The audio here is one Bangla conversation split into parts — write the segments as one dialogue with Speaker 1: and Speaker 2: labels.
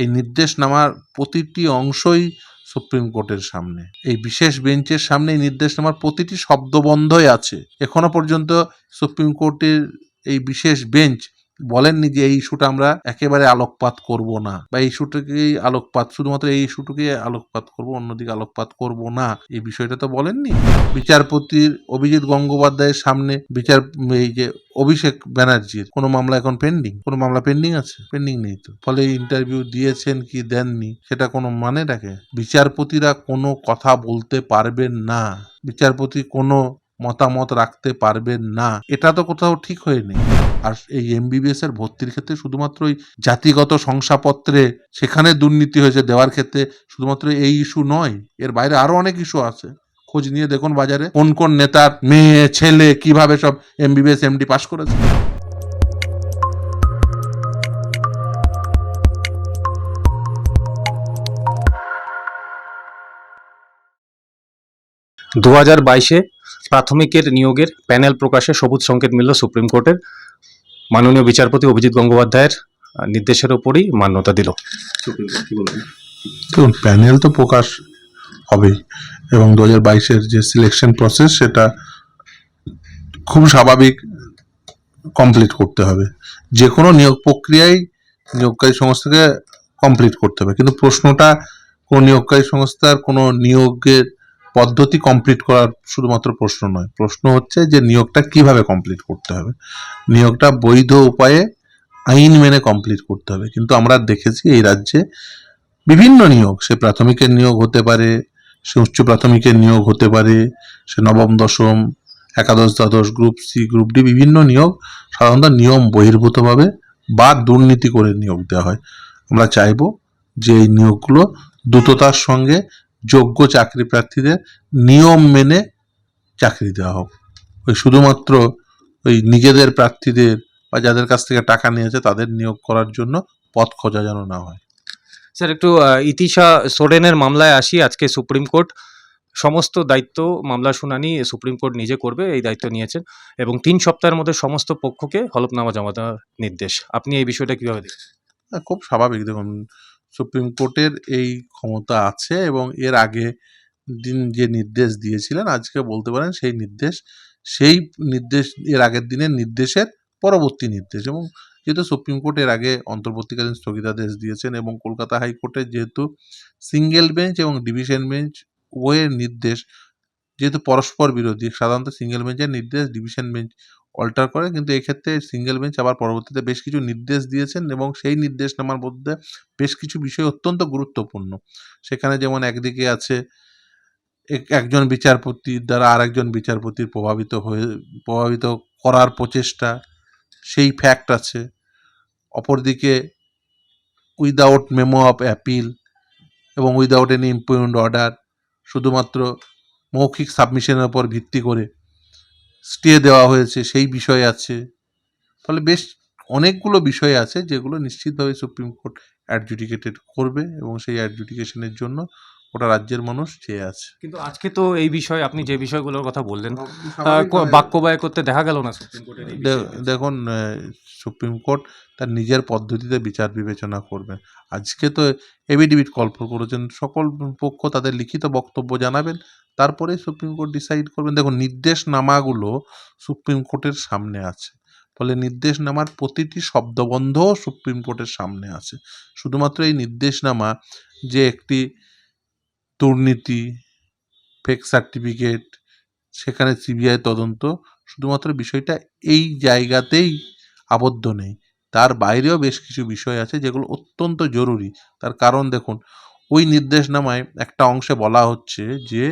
Speaker 1: এই নির্দেশনামার প্রতিটি অংশই সুপ্রিম কোর্টের সামনে। এই বিশেষ বেঞ্চের সামনে এই নির্দেশনামার প্রতিটি শব্দ বন্ধই আছে। এখনও পর্যন্ত সুপ্রিম কোর্টের এই বিশেষ বেঞ্চ বলেননি যে এই ইস্যুটা আমরা একেবারে আলোকপাত করব না বা এই ইস্যুটাকেই আলোকপাত, শুধুমাত্র এই ইস্যুটাকে আলোকপাত করব, অন্যদিকে আলোকপাত করব না। এই বিষয়টা তো বলেননি? বিচারপতির অভিজিৎ গঙ্গোপাধ্যায়ের সামনে বিচার, এই যে অভিষেক ব্যানার্জির, কোনো মামলা এখন পেন্ডিং? কোনো মামলা পেন্ডিং আছে? পেন্ডিং নেই তো। ফলে ইন্টারভিউ দিয়েছেন কি দেননি? সেটা কোনো মানে রাখে? বিচারপতিরা কোনো কথা বলতে পারবেন না। বিচারপতি কোনো মতামত রাখতে পারবেন না। এটা তো কোথাও ঠিক হয়নি। আর এই এমবিবিএস এর ভর্তির ক্ষেত্রে শুধুমাত্র ওই জাতিগত শংসাপত্রে সেখানে দুর্নীতি হয়েছে দেওয়ার ক্ষেত্রে শুধুমাত্র এই ইস্যু নয়, এর বাইরে আরও অনেক ইস্যু আছে। খোঁজ নিয়ে দেখুন বাজারে কোন কোন নেতার মেয়ে, ছেলে কীভাবে সব এমবিবিএস এমডি পাশ করেছে।
Speaker 2: দু হাজার বাইশে প্রাথমিকের নিয়োগের প্যানেল প্রকাশে সবুজ সংকেত মিলল সুপ্রিম কোর্টের। মাননীয় বিচারপতি অভিজিৎ গঙ্গোপাধ্যায়ের নির্দেশের ওপরই মান্যতা দিল। সুপ্রিম কোর্ট কি বলবেন?
Speaker 1: দেখুন প্যানেল তো প্রকাশ হবেই এবং দু হাজার বাইশের যে সিলেকশন প্রসেস সেটা খুব স্বাভাবিক কমপ্লিট করতে হবে। যে কোনো নিয়োগ প্রক্রিয়ায় নিয়োগকারী সংস্থাকে কমপ্লিট করতে হবে। কিন্তু প্রশ্নটা কোনো নিয়োগকারী সংস্থার কোনো নিয়োগের পদ্ধতি কমপ্লিট করার শুধুমাত্র প্রশ্ন নয়। প্রশ্ন হচ্ছে যে নিয়োগটা কীভাবে কমপ্লিট করতে হবে? নিয়োগটা বৈধ উপায়ে আইন মেনে কমপ্লিট করতে হবে। কিন্তু আমরা দেখেছি এই রাজ্যে বিভিন্ন নিয়োগ, সে প্রাথমিকের নিয়োগ হতে পারে, সে উচ্চ প্রাথমিকের নিয়োগ হতে পারে, সে নবম, দশম, একাদশ, দ্বাদশ গ্রুপ সি গ্রুপ ডি বিভিন্ন নিয়োগ সাধারণত নিয়ম বহির্ভূতভাবে বা দুর্নীতি করে নিয়োগ দেওয়া হয়। আমরা চাইব যে এই নিয়োগগুলো দ্রুততার সঙ্গে যোগ্য চাকরি প্রার্থীদের নিয়ম মেনে চাকরি দেওয়া হোক। ওই শুধুমাত্র ওই নিজেদের প্রার্থীদের বা যাদের কাছ থেকে টাকা নিয়েছে তাদের নিয়োগ করার জন্য পথ খোঁজা যেন না হয়।
Speaker 2: স্যার একটু ইতিশা সোরেনের মামলায় আসি। আজকে সুপ্রিম কোর্ট সমস্ত দায়িত্ব মামলা শুনানি সুপ্রিম কোর্ট নিজে করবে এই দায়িত্ব নিয়েছেন এবং তিন সপ্তাহের মধ্যে সমস্ত পক্ষকে হলফনামা জমা দেওয়ার নির্দেশ। আপনি এই বিষয়টা কীভাবে দেখছেন?
Speaker 1: খুব স্বাভাবিক। দেখুন সুপ্রিম কোর্টের এই ক্ষমতা আছে এবং এর আগে দিন যে নির্দেশ দিয়েছিলেন, আজকে বলতে পারেন সেই নির্দেশ সেই নির্দেশ, এর আগের দিনের নির্দেশের পরবর্তী নির্দেশ এবং যেহেতু সুপ্রিম কোর্ট এর আগে অন্তর্বর্তীকালীন স্থগিতাদেশ দিয়েছেন এবং কলকাতা হাইকোর্টের যেহেতু সিঙ্গেল বেঞ্চ এবং ডিভিশন বেঞ্চ উভয়ের নির্দেশ, যেহেতু পরস্পর বিরোধী, সাধারণত সিঙ্গেল বেঞ্চের নির্দেশ, ডিভিশন বেঞ্চ অল্টার করে, কিন্তু এক্ষেত্রে সিঙ্গেল বেঞ্চ আবার পরবর্তীতে বেশ কিছু নির্দেশ দিয়েছেন এবং সেই নির্দেশনামার মধ্যে বেশ কিছু বিষয় অত্যন্ত গুরুত্বপূর্ণ। সেখানে যেমন একদিকে আছে এক- একজন বিচারপতির দ্বারা আরেকজন বিচারপতির প্রভাবিত হয়ে, প্রভাবিত করার প্রচেষ্টা, সেই ফ্যাক্ট আছে। অপরদিকে উইদাউট মেমো অফ অ্যাপিল এবং উইদাউট এনি ইম্পয়েন্ট অর্ডার শুধুমাত্র মৌখিক সাবমিশনের উপর ভিত্তি করে স্টে দেওয়া হয়েছে, সেই বিষয় আছে। ফলে বেশ অনেকগুলো বিষয় আছে যেগুলো নিশ্চিতভাবে সুপ্রিম কোর্ট অ্যাডজুডিকেটেড করবে এবং সেই অ্যাডজুডিকেশনের জন্য ওটা রাজ্যের মানুষ চেয়ে আছে।
Speaker 2: কিন্তু আজকে তো এই বিষয়ে আপনি যে বিষয়গুলোর কথা বললেন বাক্য ব্যয় করতে দেখা গেল না সুপ্রিম।
Speaker 1: দেখুন সুপ্রিম কোর্ট তার নিজের পদ্ধতিতে বিচার বিবেচনা করবে। আজকে তো এভিডিভিট কল্প করেছেন সকল পক্ষ তাদের লিখিত বক্তব্য জানাবেন তারপরে সুপ্রিম কোর্ট ডিসাইড করবেন। দেখুন নির্দেশনামাগুলো সুপ্রিম কোর্টের সামনে আছে। ফলে নির্দেশনামার প্রতিটি শব্দবন্ধও সুপ্রিম কোর্টের সামনে আছে। শুধুমাত্র এই নির্দেশনামা যে একটি দুর্নীতি ফেক সার্টিফিকেট সেখানে সিবিআই তদন্ত, শুধুমাত্র বিষয়টা এই জায়গাতেই আবদ্ধ নেই। তার বাইরেও বেশ কিছু বিষয় আছে যেগুলো অত্যন্ত জরুরি। তার কারণ দেখুন, ওই নির্দেশনামায় একটা অংশে বলা হচ্ছে যে,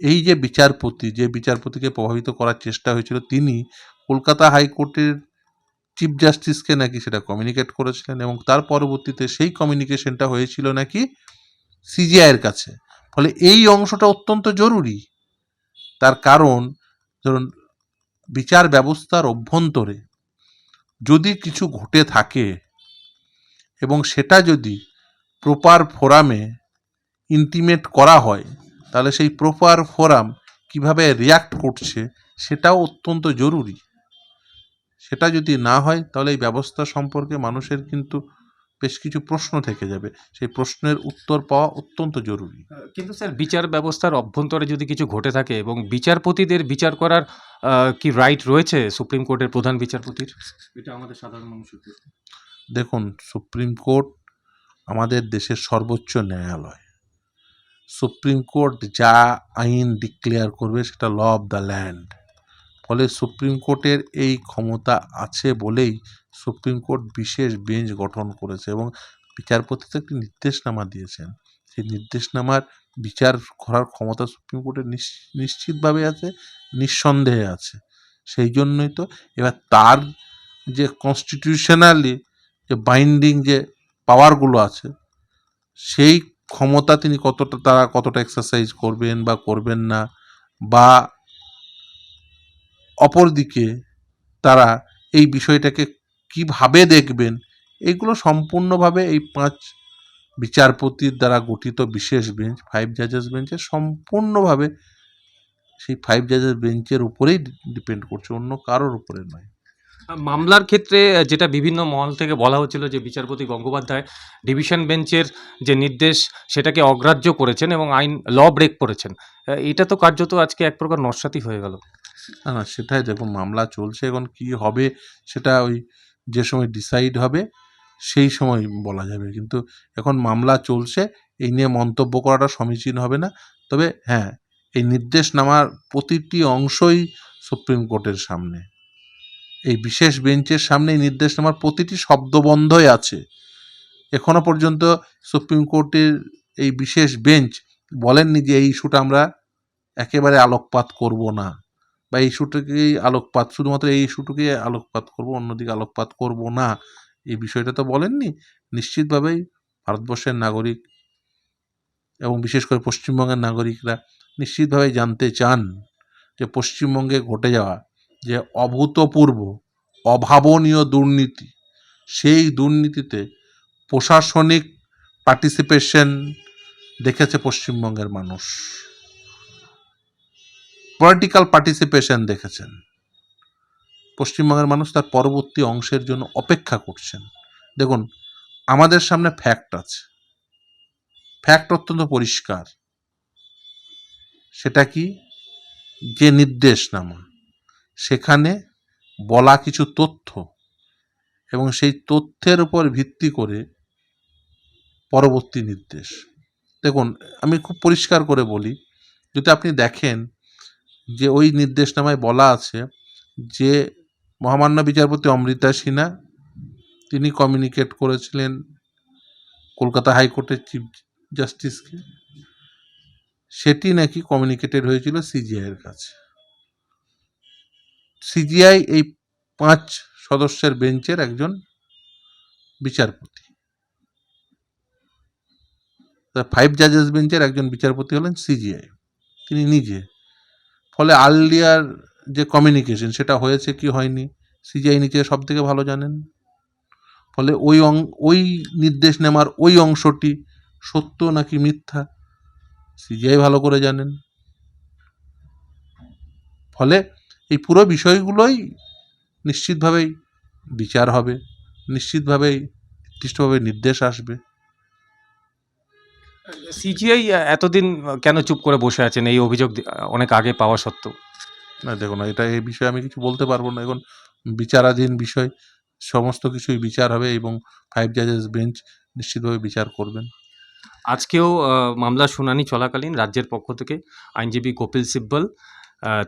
Speaker 1: এই যে বিচারপতি, যে বিচারপতিকে প্রভাবিত করার চেষ্টা হয়েছিল তিনি কলকাতা হাইকোর্টের চিফ জাস্টিসকে নাকি সেটা কমিউনিকেট করেছিলেন এবং তার পরবর্তীতে সেই কমিউনিকেশনটা হয়েছিল নাকি সিজিআইয়ের কাছে। ফলে এই অংশটা অত্যন্ত জরুরি। তার কারণ, ধরুন, বিচার ব্যবস্থার অভ্যন্তরে যদি কিছু ঘটে থাকে এবং সেটা যদি প্রপার ফোরামে ইন্টিমেট করা হয়, তাহলে সেই প্রপার ফোরাম কীভাবে রিয়াক্ট করছে সেটাও অত্যন্ত জরুরি। সেটা যদি না হয়, তাহলে এই ব্যবস্থা সম্পর্কে মানুষের কিন্তু বেশ কিছু প্রশ্ন থেকে যাবে। সেই প্রশ্নের উত্তর পাওয়া অত্যন্ত জরুরি।
Speaker 2: কিন্তু স্যার বিচার ব্যবস্থার অভ্যন্তরে যদি কিছু ঘটে থাকে এবং বিচারপতিদের বিচার করার কি রাইট রয়েছে সুপ্রিম কোর্টের প্রধান বিচারপতির? এটা আমাদের সাধারণ মানুষের
Speaker 1: দেখুন সুপ্রিম কোর্ট আমাদের দেশের সর্বোচ্চ ন্যায়ালয়। সুপ্রিম কোর্ট যা আইন ডিক্লেয়ার করবে সেটা ল অফ দ্য ল্যান্ড ফলে সুপ্রিম কোর্টের এই ক্ষমতা আছে বলেই সুপ্রিম কোর্ট বিশেষ বেঞ্চ গঠন করেছে এবং বিচারপতি তো একটি নির্দেশনামা দিয়েছেন। সেই নির্দেশনামার বিচার করার ক্ষমতা সুপ্রিম কোর্টের নিশ- নিশ্চিতভাবে আছে, নিঃসন্দেহে আছে। সেই জন্যই তো এবার তার যে কনস্টিটিউশনালি যে বাইন্ডিং যে পাওয়ারগুলো আছে, সেই ক্ষমতা তিনি কতটা, তারা কতটা এক্সারসাইজ করবেন বা করবেন না বা অপরদিকে তারা এই বিষয়টাকে কীভাবে দেখবেন? এগুলো সম্পূর্ণভাবে এই পাঁচ বিচারপতির দ্বারা গঠিত বিশেষ বেঞ্চ ফাইভ জাজেস বেঞ্চে সম্পূর্ণভাবে সেই ফাইভ জাজেস বেঞ্চের উপরেই ডিপেন্ড করছে অন্য কারোর উপরে নয়।
Speaker 2: মামলার ক্ষেত্রে যেটা বিভিন্ন মহল থেকে বলা হচ্ছিল যে বিচারপতি গঙ্গোপাধ্যায় ডিভিশন বেঞ্চের যে নির্দেশ সেটাকে অগ্রাহ্য করেছেন এবং আইন ল ব্রেক করেছেন। এটা তো কার্যত আজকে এক প্রকার নস্বাতি হয়ে গেল।
Speaker 1: না সেটাই দেখুন মামলা চলছে এখন কি হবে সেটা ওই যে সময় ডিসাইড হবে, সেই সময় বলা যাবে। কিন্তু এখন মামলা চলছে, এই নিয়ে মন্তব্য করাটা সমীচীন হবে না। তবে হ্যাঁ এই নির্দেশনামার প্রতিটি অংশই সুপ্রিম কোর্টের সামনে। এই বিশেষ বেঞ্চের সামনে এই নির্দেশনামার প্রতিটি শব্দবন্ধই আছে। এখনও পর্যন্ত সুপ্রিম কোর্টের এই বিশেষ বেঞ্চ বলেননি যে এই ইস্যুটা আমরা একেবারে আলোকপাত করব না। বা এই ইস্যুটাকেই আলোকপাত, শুধুমাত্র এই ইস্যুটুকে আলোকপাত করব, অন্যদিকে আলোকপাত করব না, এই বিষয়টা তো বলেননি। নিশ্চিতভাবেই ভারতবর্ষের নাগরিক এবং বিশেষ করে পশ্চিমবঙ্গের নাগরিকরা নিশ্চিতভাবেই জানতে চান যে পশ্চিমবঙ্গে ঘটে যাওয়া যে অভূতপূর্ব, অভাবনীয় দুর্নীতি, সেই দুর্নীতিতে প্রশাসনিক পার্টিসিপেশন দেখেছে পশ্চিমবঙ্গের মানুষ। পলিটিক্যাল পার্টিসিপেশন দেখেছেন। পশ্চিমবঙ্গের মানুষ তার পরবর্তী অংশের জন্য অপেক্ষা করছেন। দেখুন, আমাদের সামনে ফ্যাক্ট আছে। ফ্যাক্ট অত্যন্ত পরিষ্কার। সেটা কি? যে নির্দেশ নির্দেশনামা সেখানে বলা কিছু তথ্য এবং সেই তথ্যের উপর ভিত্তি করে পরবর্তী নির্দেশ। দেখুন, আমি খুব পরিষ্কার করে বলি, যদি আপনি দেখেন যে ওই নির্দেশনামায় বলা আছে যে মহামান্য বিচারপতি অমৃতা সিনহা, তিনি কমিউনিকেট করেছিলেন কলকাতা হাইকোর্টের চিফ জাস্টিসকে সেটি নাকি কমিউনিকেটেড হয়েছিল সিজিআইয়ের কাছে। সিজিআই এই পাঁচ সদস্যের বেঞ্চের একজন বিচারপতি। ফাইভ জাজেস বেঞ্চের একজন বিচারপতি হলেন সিজিআই তিনি নিজে ফলে আর্লিয়ার যে কমিউনিকেশন সেটা হয়েছে কি হয়নি? সিজিআই নিচে সব থেকে ভালো জানেন? ফলে ওই অং, ওই নির্দেশ নেওয়ার ওই অংশটি সত্য নাকি মিথ্যা? সিজিআই ভালো করে জানেন। ফলে এই পুরো বিষয়গুলোই নিশ্চিতভাবেই বিচার হবে, নিশ্চিতভাবেই নির্দিষ্টভাবে নির্দেশ আসবে।
Speaker 2: সিজিআই এতদিন কেন চুপ করে বসে আছেন? এই অভিযোগ অনেক আগে পাওয়া সত্ত্বেও।
Speaker 1: না দেখুন এটা এই বিষয়ে আমি কিছু বলতে পারব না। এখন বিচারাধীন বিষয় সমস্ত কিছুই বিচার হবে এবং ফাইভ জাজেস বেঞ্চ নিশ্চিতভাবে বিচার করবেন।
Speaker 2: আজকেও মামলা মামলার শুনানি চলাকালীন রাজ্যের পক্ষ থেকে আইনজীবী কপিল সিব্বল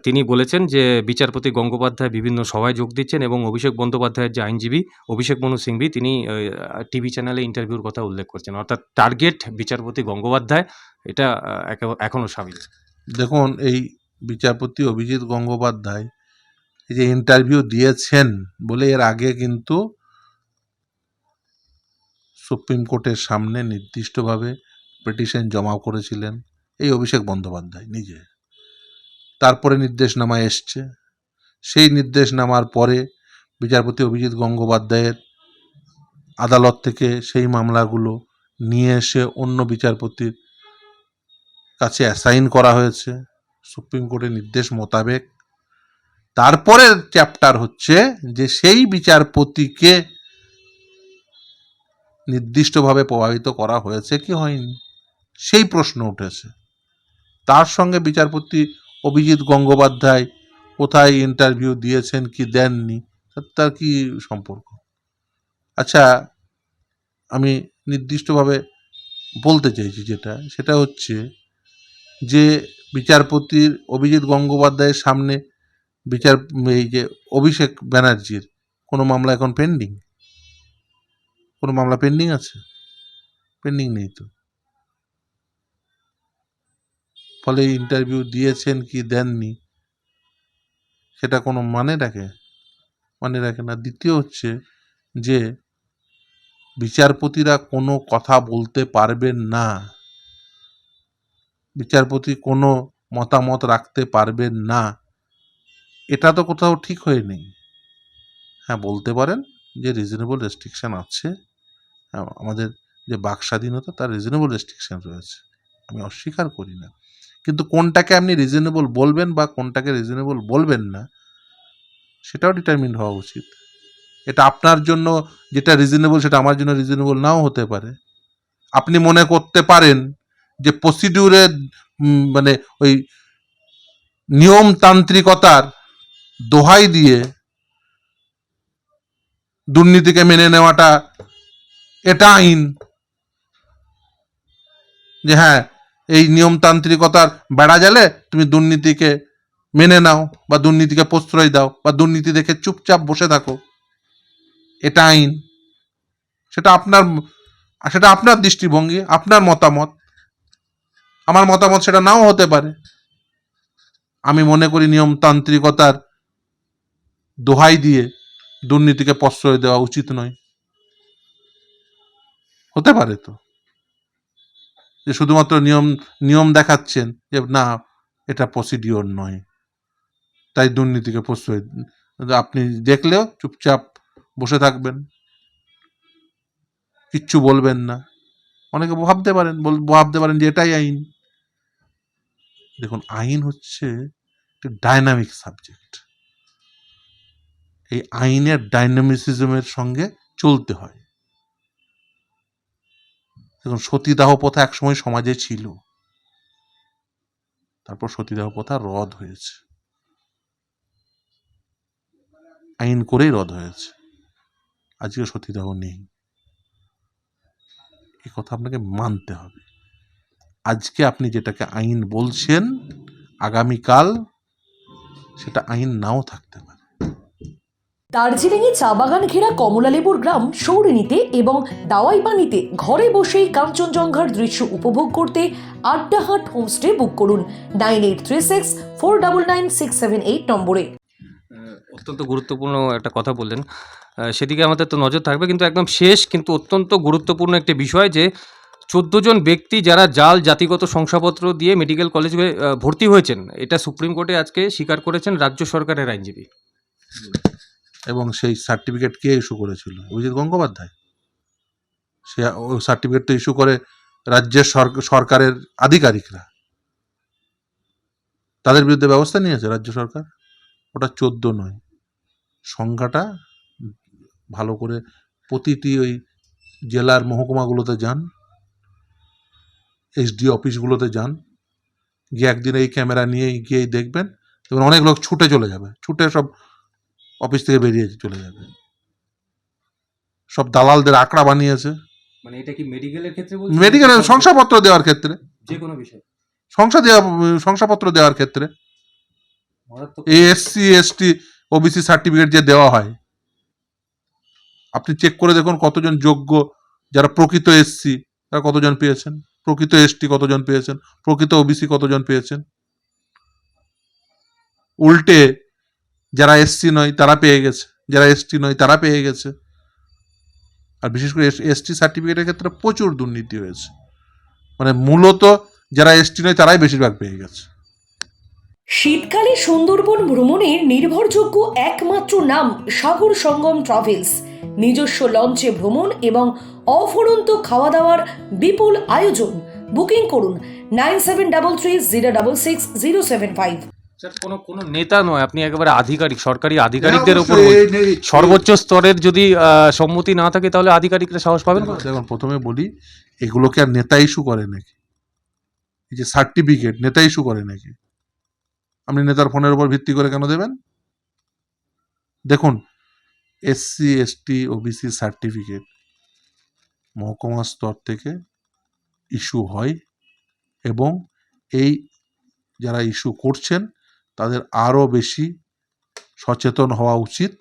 Speaker 2: তিনি বলেছেন যে বিচারপতি গঙ্গোপাধ্যায় বিভিন্ন সভায় যোগ দিচ্ছেন এবং অভিষেক বন্দ্যোপাধ্যায়ের যে আইনজীবী অভিষেক মনু সিংভি তিনি টিভি চ্যানেলে ইন্টারভিউর কথা উল্লেখ করছেন। অর্থাৎ টার্গেট বিচারপতি গঙ্গোপাধ্যায় এটা আহ, একে- এখনও সামিল।
Speaker 1: দেখুন এই বিচারপতি অভিজিৎ গঙ্গোপাধ্যায় এই যে ইন্টারভিউ দিয়েছেন বলে এর আগে কিন্তু সুপ্রিম কোর্টের সামনে নির্দিষ্টভাবে পিটিশন জমা করেছিলেন এই অভিষেক বন্দ্যোপাধ্যায় নিজে। তারপরে নির্দেশনামা এসছে। সেই নির্দেশনামার পরে বিচারপতি অভিজিৎ গঙ্গোপাধ্যায়ের আদালত থেকে সেই মামলাগুলো নিয়ে এসে অন্য বিচারপতির কাছে অ্যাসাইন করা হয়েছে। সুপ্রিম কোর্টের নির্দেশ মোতাবেক। তারপরের চ্যাপ্টার হচ্ছে যে সেই বিচারপতিকে নির্দিষ্টভাবে প্রভাবিত করা হয়েছে কি হয়নি? সেই প্রশ্ন উঠেছে। তার সঙ্গে বিচারপতি অভিজিৎ গঙ্গোপাধ্যায় কোথায় ইন্টারভিউ দিয়েছেন কি দেননি? তার- কি সম্পর্ক? আচ্ছা আমি নির্দিষ্টভাবে বলতে চাইছি যেটা, সেটা হচ্ছে যে বিচারপতির অভিজিৎ গঙ্গোপাধ্যায়ের সামনে বিচার, এই যে অভিষেক ব্যানার্জির কোনো মামলা এখন পেন্ডিং কোনো মামলা পেন্ডিং আছে? পেন্ডিং নেই তো। ফলে ইন্টারভিউ দিয়েছেন কি দেননি? সেটা কোনো মানে রাখে? মানে রাখে না। দ্বিতীয় হচ্ছে যে বিচারপতিরা কোনো কথা বলতে পারবেন না। বিচারপতি কোনো মতামত রাখতে পারবেন না। এটা তো কোথাও ঠিক হয়ে নেই। হ্যাঁ বলতে পারেন যে রিজনেবল রেস্ট্রিকশান আছে। হ্যাঁ, আমাদের যে বাক স্বাধীনতা তার রিজনেবল রেস্ট্রিকশান রয়েছে। আমি অস্বীকার করি না। কিন্তু কোনটাকে আপনি রিজনেবল বলবেন বা কোনটাকে রিজনেবল বলবেন না, সেটাও ডিটারমিন হওয়া উচিত। এটা আপনার জন্য যেটা রিজনেবল সেটা আমার জন্য রিজনেবল নাও হতে পারে। আপনি মনে করতে পারেন যে প্রসিডিউরে মানে ওই নিয়মতান্ত্রিকতার দোহাই দিয়ে দুর্নীতিকে মেনে নেওয়াটা এটা আইন যে হ্যাঁ এই নিয়মতান্ত্রিকতার বেড়া জালে তুমি দুর্নীতিকে মেনে নাও বা দুর্নীতিকে প্রশ্রয় দাও বা দুর্নীতি দেখে চুপচাপ বসে থাকো। এটা আইন। সেটা আপনার সেটা আপনার দৃষ্টিভঙ্গি, আপনার মতামত। আমার মতামত সেটা নাও হতে পারে। আমি মনে করি নিয়মতান্ত্রিকতার দোহাই দিয়ে দুর্নীতিকে প্রশ্রয় দেওয়া উচিত নয়। হতে পারে তো। যে শুধুমাত্র নিয়ম নিয়ম দেখাচ্ছেন যে না, এটা প্রসিডিওর নয়। তাই দুর্নীতিকে প্রশ্রয় আপনি দেখলেও চুপচাপ বসে থাকবেন। কিচ্ছু বলবেন না। অনেকে ভাবতে পারেন ভাবতে পারেন যে এটাই আইন। দেখুন, আইন হচ্ছে একটা ডাইনামিক সাবজেক্ট এই আইনের ডাইনামিসিজমের সঙ্গে চলতে হয়। দেখুন সতীদাহ প্রথা একসময় সমাজে ছিল। তারপর সতীদাহ প্রথা রদ হয়েছে। আইন করেই রদ হয়েছে। আজকে সতীদাহ নেই। এ কথা আপনাকে মানতে হবে। আজকে আপনি যেটাকে আইন বলছেন, আগামীকাল সেটা আইন নাও থাকতে পারে।
Speaker 3: দার্জিলিংয়ে চা বাগান ঘেরা কমলালেবুর গ্রাম সৌরিনীতে এবং দাওয়াইবানিতে ঘরে বসেই কাঞ্চনজঙ্ঘার দৃশ্য উপভোগ করতে আড্ডাহাট হোমস্টে বুক করুন nine eight three six four double nine six seven eight নম্বরে।
Speaker 2: অত্যন্ত গুরুত্বপূর্ণ একটা কথা বললেন। সেদিকে আমাদের তো নজর থাকবে, কিন্তু একদম শেষ, কিন্তু অত্যন্ত গুরুত্বপূর্ণ একটি বিষয় যে চোদ্দ জন ব্যক্তি যারা জাল, জাতিগত শংসাপত্র দিয়ে মেডিকেল কলেজে ভর্তি হয়েছেন, এটা সুপ্রিম কোর্টে আজকে স্বীকার করেছেন রাজ্য সরকারের আইনজীবী।
Speaker 1: এবং সেই সার্টিফিকেট কে ইস্যু করেছিল? অভিজিৎ গঙ্গোপাধ্যায়? সে সার্টিফিকেট তো ইস্যু করে রাজ্যের সরকারের আধিকারিকরা। তাদের বিরুদ্ধে ব্যবস্থা নিয়েছে রাজ্য সরকার? ওটা চোদ্দ নয়। সংখ্যাটা ভালো করে প্রতিটি ওই জেলার মহকুমাগুলোতে যান এসডি অফিসগুলোতে যান, গিয়ে একদিন এই ক্যামেরা নিয়ে গিয়েই দেখবেন এবং অনেক লোক ছুটে চলে যাবে। ছুটে সব অফিস থেকে বেরিয়ে চলে যাবে। সব দালালদের আঁকড়া বানিয়েছে।
Speaker 2: মানে এটা কি মেডিকেলের ক্ষেত্রে
Speaker 1: মেডিকেলের শংসাপত্র দেওয়ার ক্ষেত্রে।
Speaker 2: যে কোনো বিষয়।
Speaker 1: সংসা দেওয়া শংসাপত্র দেওয়ার ক্ষেত্রে। এই এসসি এসটি ওবিসি সার্টিফিকেট যে দেওয়া হয়। আপনি চেক করে দেখুন কতজন যোগ্য যারা প্রকৃত এসসি তারা কতজন পেয়েছেন? প্রকৃত এসটি কতজন পেয়েছেন? প্রকৃত ওবিসি কতজন পেয়েছেন? উল্টে যারা এসসি নয়, তারা পেয়ে গেছে। যারা এসটি নয়, তারা পেয়ে গেছে। আর বিশেষ করে এসটি সার্টিফিকেটের ক্ষেত্রে প্রচুর দুর্নীতি হয়েছে। মানে মূলত যারা এসটি নয়, তারাই বেশিরভাগ পেয়ে গেছে।
Speaker 3: শীতকালে সুন্দরবন ভ্রমণের নির্ভরযোগ্য একমাত্র নাম সাগর সঙ্গম ট্রাভেলস। নিজস্ব লঞ্চে ভ্রমণ এবং অফুরন্ত খাওয়া দাওয়ার বিপুল আয়োজন। বুকিং করুন nine seven double three zero double six zero seven five.
Speaker 2: Sir কোনো কোনো নেতা নয় আপনি একেবারে আধিকারিক সরকারি আধিকারিকদের
Speaker 1: এই-
Speaker 2: সর্বোচ্চ স্তরের যদি সম্মতি না থাকে তাহলে আধিকারিকরা সাহস পাবেন?
Speaker 1: দেখুন প্রথমে বলি এগুলোকে আর নেতা ইস্যু করে নাকি? এই যে সার্টিফিকেট নেতা ইস্যু করে নাকি? আপনি নেতার ফোনের উপর ভিত্তি করে কেন দেবেন? দেখুন এসসি এসটি ওবিসি সার্টিফিকেট মহকুমা স্তর থেকে ইস্যু হয় এবং এই যারা ইস্যু করছেন তাদের আরও বেশি সচেতন হওয়া উচিত,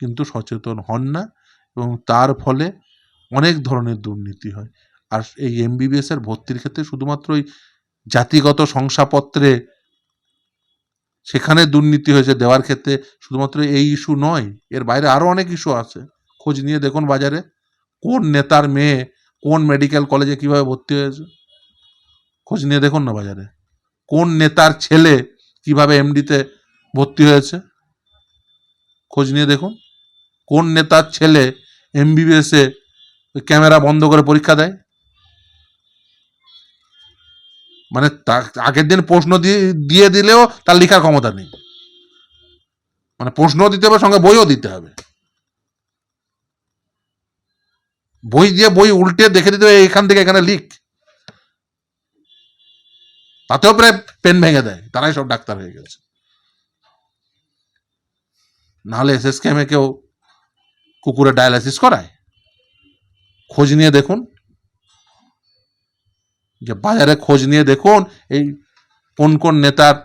Speaker 1: কিন্তু সচেতন হন না এবং তার ফলে অনেক ধরনের দুর্নীতি হয়। আর এই এমবিবিএস এর ভর্তির ক্ষেত্রে শুধুমাত্র ওই জাতিগত শংসাপত্রে সেখানে দুর্নীতি হয়েছে দেওয়ার ক্ষেত্রে শুধুমাত্র এই ইস্যু নয়, এর বাইরে আরও অনেক ইস্যু আছে। খোঁজ নিয়ে দেখুন বাজারে, কোন নেতার মেয়ে কোন মেডিকেল কলেজে কীভাবে ভর্তি হয়েছে। খোঁজ নিয়ে দেখুন না বাজারে। কোন নেতার ছেলে কীভাবে এমডিতে ভর্তি হয়েছে? খোঁজ নিয়ে দেখুন। কোন নেতার ছেলে এমবিবিএস ক্যামেরা বন্ধ করে পরীক্ষা দেয়? মানে আগের দিন প্রশ্ন দিয়ে দিয়ে দিলেও তার লেখার ক্ষমতা নেই। মানে প্রশ্ন দিতে হবে, সঙ্গে বইও দিতে হবে। বই দিয়ে বই উল্টে দেখে দিতে হবে এখান থেকে এখানে লিখ। তাতেও প্রায় পেন ভেঙে দেয়, তারাই সব ডাক্তার হয়ে গেছে। নাহলে এস এস কেমে কেউ কুকুরে ডায়ালাইসিস করায়? খোঁজ নিয়ে দেখুন। যে বাজারে খোঁজ নিয়ে দেখুন, এই কোন কোন নেতার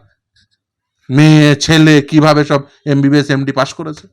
Speaker 1: মেয়ে, ছেলে কীভাবে সব এমবিবিএস এমডি পাশ করেছে।